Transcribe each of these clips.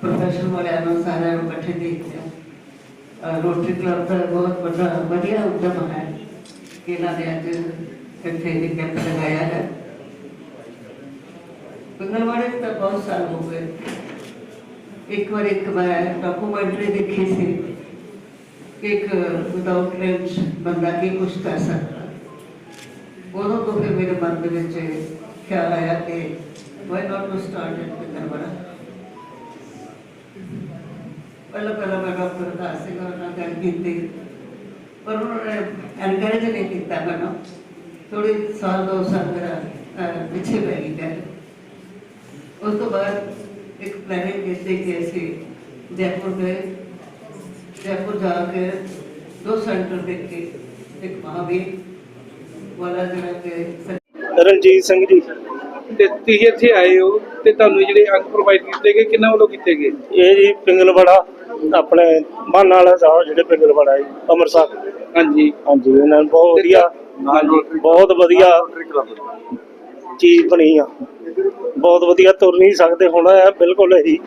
Profession ਵਾਲਿਆਂ ਨੂੰ ਸਾਰਿਆਂ ਨੂੰ ਇਕੱਠੇ ਦੇਖਦੇ ਹਾਂ ਅਹ ਰੋਟਰੀ ਕਲੱਬ ਦਾ ਬਹੁਤ ਵੱਡਾ ਵਧੀਆ ਉਦਮ ਹੈ ਕਿ ਇਹਨਾਂ ਨੇ ਅੱਜ ਇੱਥੇ ਇਹ ਕੈਂਪ ਲਗਾਇਆ ਹੈ ਪਿੰਗਲਵਾੜੇ 'ਚ ਤਾਂ ਬਹੁਤ ਸਾਲ ਹੋ ਗਏ ਇੱਕ ਵਾਰ ਇੱਕ ਮੈਂ ਡਾਕੂਮੈਂਟਰੀ ਦੇਖੀ ਸੀ ਕਿ ਇੱਕ ਵਿਦਆਊਟ ਲੈਂਸ ਬੰਦਾ ਕੀ ਕੁਛ ਕਰ ਸਕਦਾ ਉਦੋਂ ਤੋਂ ਫਿਰ ਮੇਰੇ ਮਨ ਦੇ ਪਹਿਲਾਂ ਪਹਿਲਾਂ ਮੈਂ ਡਾਕਟਰ ਦਾ ਸੀਗਾ ਉਹਨਾਂ ਨਾਲ ਗੱਲ ਕੀਤੀ। ਪਰ ਉਹਨਾਂ ਨੇ ਐਨਕਰੇਜ ਨਹੀਂ ਕੀਤਾ ਮੈਨੂੰ। ਥੋੜੀ ਸਾਲ ਦੋ ਸਾਲ ਮੇਰਾ ਅਹ, ਪਿੱਛੇ ਪੈ ਗਈ ਗੱਲ। ਉਸ ਤੋਂ ਬਾਅਦ ਇੱਕ ਪਲੈਨਿੰਗ ਕੀਤੀ ਕਿ ਅਸੀਂ ਜੈਪੁਰ ਗਏ। ਜੈਪੁਰ ਜਾ ਕੇ ਦੋ ਸੈਂਟਰ ਦੇਖ ਕੇ ਇੱਕ ਮਹਾਵੀਰ ਵਾਲਾ ਜਿਹੜਾ ਕਿ ਸਰ- ਰਣਜੀਤ ਸਿੰਘ ਜੀ ਤੇ ਤੁਸੀਂ ਇੱਥੇ ਆਏ ਹੋ। ਤੇ ਤੁਹਾਨੂੰ ਜਿਹੜੇ ਅੰਗ ਪ੍ਰੋਵਾਈਡ ਕੀਤੇ ਗਏ ਕਿੰਨਾ ਵੱਲੋਂ ਕੀਤੇ ਗਏ? ਇਹ ਜੀ ਪਿੰਗਲਵਾੜਾ ਆਪਣੇ ਮਾਨ ਵਾਲਾ ਸਾਹਿਬ ਜਿਹੜੇ ਪਿੰਗਲਵਾੜਾ ਜੀ ਅੰਮ੍ਰਿਤਸਰ। ਹਾਂਜੀ। ਹਾਂਜੀ ਇਹਨਾਂ ਨੇ ਬਹੁਤ ਵਧੀਆ ਬਹੁਤ ਵਧੀਆ ਚੀਜ਼ ਬਣੀ ਆ। ਬਹੁਤ ਵਧੀਆ ਤੁਰ ਨਹੀਂ ਸਕਦੇ ਹੁਣ ਇਹ ਬਿਲਕੁਲ ਹੀ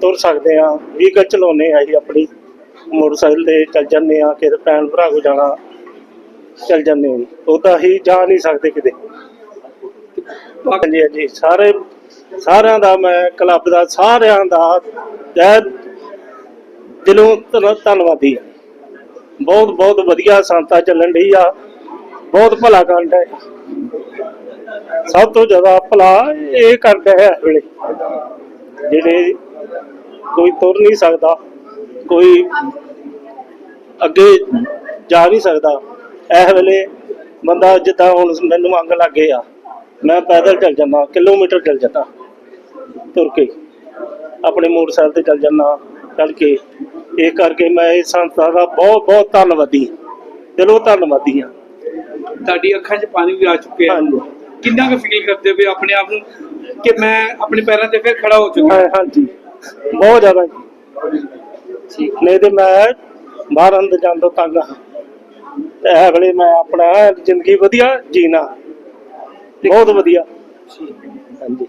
ਤੁਰ ਸਕਦੇ ਆ। ਵਹੀਕਲ ਚਲਾਉਨੇ ਆ ਜੀ ਆਪਣੀ ਮੋਟਰਸਾਈਕਲ ਤੇ ਚੱਲ ਜੰਨੇ ਆ ਕਿਤੇ ਭੈਣ ਭਰਾ ਕੋ ਜਾਣਾ ਚੱਲ ਜੰਨੇ ਆ। ਉਹ ਤਾਂ ਅਸੀਂ ਜਾ ਨਹੀਂ ਸਕਦੇ ਕਿਤੇ। ਹਾਂਜੀ ਹਾਂਜੀ ਸਾਰੇ ਸਾਰਿਆਂ ਦਾ ਮੈਂ ਕਲੱਬ ਦਾ ਸਾਰਿਆਂ ਦਾ ਤਹਿ ਦਿਲੋਂ ਧੰਨਵਾਦੀ ਹਾਂ। ਬਹੁਤ ਬਹੁਤ ਵਧੀਆ ਸੰਸਥਾ ਚੱਲਣ ਰਹੀ ਆ। ਬਹੁਤ ਭਲਾ ਕਰਨ ਹੈ। ਸਭ ਤੋਂ ਜ਼ਿਆਦਾ ਭਲਾ ਇਹ ਕਰਦਾ ਹੈ ਇਸ ਵੇਲੇ। ਜਿਹੜੇ ਕੋਈ ਤੁਰ ਨਹੀਂ ਸਕਦਾ, ਕੋਈ ਅੱਗੇ ਜਾ ਨਹੀਂ ਸਕਦਾ। ਇਸ ਵੇਲੇ ਬੰਦਾ ਜਿੱਦਾਂ ਹੁਣ ਮੈਨੂੰ ਮੰਗ ਲੱਗੇ ਆ ਮੈਂ ਪੈਦਲ ਚੱਲ ਜਾਂਦਾ ਕਿਲੋਮੀਟਰ ਚੱਲ ਜਾਂਦਾ। ਤੁਰ ਕੇ ਆਪਣੇ ਮੋਟਰਸਾਈਕਲ ਤੇ ਚੱਲ ਜਾਂਦਾ ਚੱਲ ਕੇ। ਇਹ ਕਰਕੇ ਮੈਂ ਇਸ ਸੰਸਥਾ ਦਾ ਬਹੁਤ ਬਹੁਤ ਧੰਨਵਾਦੀ। ਦਿਲੋਂ ਧੰਨਵਾਦੀ ਹਾਂ। ਤੁਹਾਡੀ ਅੱਖਾਂ 'ਚ ਪਾਣੀ ਵੀ ਆ ਚੁੱਕਿਆ। ਹੈ ਹਾਂਜੀ। ਕਿੰਨਾ ਕੁ ਫੀਲ ਕਰਦੇ ਹੋ ਆਪਣੇ ਆਪ ਨੂੰ ਕਿ ਮੈਂ ਆਪਣੇ ਪੈਰਾਂ ਤੇ ਫਿਰ ਖੜਾ ਹੋ ਚੁੱਕਾ? ਹਾਂ ਹਾਂਜੀ। ਬਹੁਤ ਜ਼ਿਆਦਾ ਜੀ। ਠੀਕ। ਨਹੀਂ ਤੇ ਮੈਂ ਬਾਹਰ ਅੰਦਰ ਤੋਂ ਤੰਗ ਹਾਂ। ਤੇ ਇਹ ਵੇਲੇ ਮੈਂ ਆਪਣਾ ਜ਼ਿੰਦਗੀ ਵਧੀਆ ਜੀਣਾ। ਬਹੁਤ ਵਧੀਆ। ਹਾਂਜੀ।